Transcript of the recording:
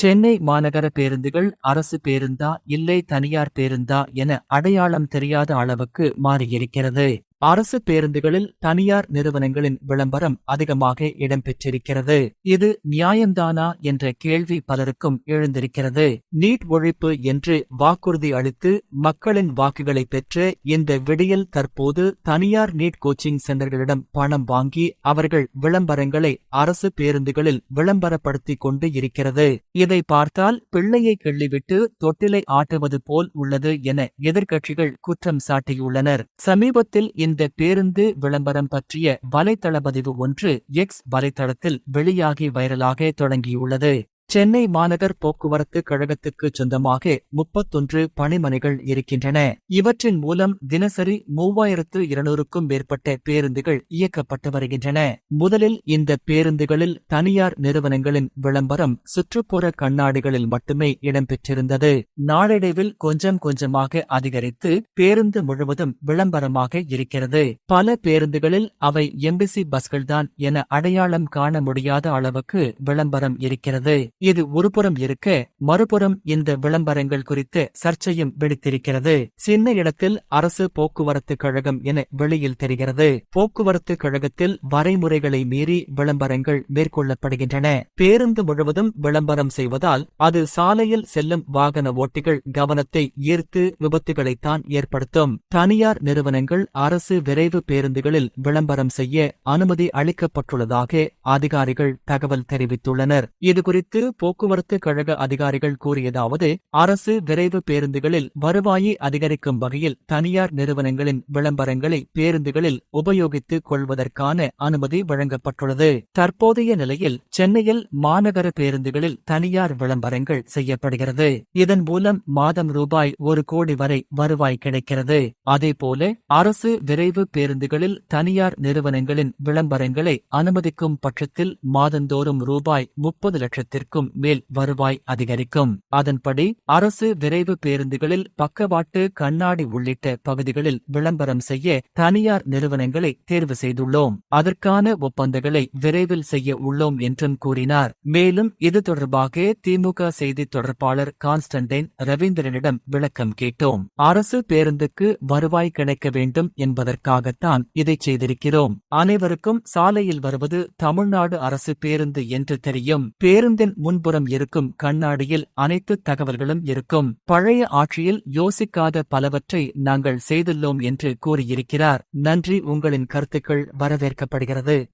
சென்னை மாநகர பேருந்துகள் அரசு பேருந்தா இல்லை தனியார் பேருந்தா என அடையாளம் தெரியாத அளவுக்கு மாறியிருக்கிறது. அரசு பேருந்துகளில் தனியார் நிறுவனங்களின் விளம்பரம் அதிகமாக இடம்பெற்றிருக்கிறது. இது நியாயம்தானா என்ற கேள்வி பலருக்கும் எழுந்திருக்கிறது. நீட் ஒழிப்பு என்று வாக்குறுதி அளித்து மக்களின் வாக்குகளை பெற்று இந்த விடியல் தற்போது தனியார் நீட் கோச்சிங் சென்டர்களிடம் பணம் வாங்கி அவர்கள் விளம்பரங்களை அரசு பேருந்துகளில் விளம்பரப்படுத்திக் கொண்டு இருக்கிறது. இதை பார்த்தால் பிள்ளையை கிள்ளிவிட்டு தொட்டிலை ஆட்டுவது போல் உள்ளது என எதிர்க்கட்சிகள் குற்றம் சாட்டியுள்ளனர். சமீபத்தில் இந்த பேருந்து விளம்பரம் பற்றிய வலைத்தள பதிவு ஒன்று எக்ஸ் வலைத்தளத்தில் வெளியாகி வைரலாக தொடங்கியுள்ளது. சென்னை மாநகர் போக்குவரத்து கழகத்துக்கு சொந்தமாக முப்பத்தொன்று பணிமனைகள் இருக்கின்றன. இவற்றின் மூலம் தினசரி மூவாயிரத்து இருநூறுக்கும் மேற்பட்ட பேருந்துகள் இயக்கப்பட்டு வருகின்றன. முதலில் இந்த பேருந்துகளில் தனியார் நிறுவனங்களின் விளம்பரம் சுற்றுப்புற கண்ணாடிகளில் மட்டுமே இடம்பெற்றிருந்தது. நாளடைவில் கொஞ்சம் கொஞ்சமாக அதிகரித்து பேருந்து முழுவதும் விளம்பரமாக இருக்கிறது. பல பேருந்துகளில் அவை எம்பிசி பஸ்கள்தான் என அடையாளம் காண முடியாத அளவுக்கு விளம்பரம் இருக்கிறது. இது ஒருபுறம் இருக்க மறுபுறம் இந்த விளம்பரங்கள் குறித்து சர்ச்சையும் வெடித்திருக்கிறது. சின்ன இடத்தில் அரசு போக்குவரத்து கழகம் என வெளியில் தெரிகிறது. போக்குவரத்து கழகத்தில் வரைமுறைகளை மீறி விளம்பரங்கள் மேற்கொள்ளப்படுகின்றன. பேருந்து முழுவதும் விளம்பரம் செய்வதால் அது சாலையில் செல்லும் வாகன ஓட்டிகள் கவனத்தை ஈர்த்து விபத்துகளைத்தான் ஏற்படுத்தும். தனியார் நிறுவனங்கள் அரசு விரைவு பேருந்துகளில் விளம்பரம் செய்ய அனுமதி அளிக்கப்பட்டுள்ளதாக அதிகாரிகள் தகவல் தெரிவித்துள்ளனர். இதுகுறித்து போக்குவரத்து கழக அதிகாரிகள் கூறியதாவது அரசு விரைவு பேருந்துகளில் வருவாயை அதிகரிக்கும் வகையில் தனியார் நிறுவனங்களின் விளம்பரங்களை பேருந்துகளில் உபயோகித்துக் கொள்வதற்கான அனுமதி வழங்கப்பட்டுள்ளது. தற்போதைய நிலையில் சென்னையில் மாநகர பேருந்துகளில் தனியார் விளம்பரங்கள் செய்யப்படுகிறது. இதன் மூலம் மாதம் ரூபாய் ஒரு கோடி வரை வருவாய் கிடைக்கிறது. அதேபோல அரசு விரைவு பேருந்துகளில் தனியார் நிறுவனங்களின் விளம்பரங்களை அனுமதிக்கும் பட்சத்தில் மாதந்தோறும் ரூபாய் முப்பது லட்சத்திற்கும் மேல் வருவாய் அதிகரிக்கும். அதன்படி அரசு விரைவு பேருந்துகளில் பக்கவாட்டு கண்ணாடி உள்ளிட்ட பகுதிகளில் விளம்பரம் செய்ய தனியார் நிறுவனங்களை தேர்வு செய்துள்ளோம். அதற்கான ஒப்பந்தங்களை விரைவில் செய்ய உள்ளோம் என்றும் கூறினார். மேலும் இது தொடர்பாக திமுக செய்தி தொடர்பாளர் கான்ஸ்டன்டைன் ரவீந்திரனிடம் விளக்கம் கேட்டோம். அரசு பேருந்துக்கு வருவாய் கிடைக்க வேண்டும் என்பதற்காகத்தான் இதை செய்திருக்கிறோம். அனைவருக்கும் சாலையில் வருவது தமிழ்நாடு அரசு பேருந்து என்று தெரியும். பேருந்தின் முன்புறம் இருக்கும் கண்ணாடியில் அனைத்து தகவல்களும் இருக்கும். பழைய ஆட்சியில் யோசிக்காத பலவற்றை நாங்கள் செய்துள்ளோம் என்று கூறியிருக்கிறார். நன்றி. உங்களின் கருத்துக்கள் வரவேற்கப்படுகிறது.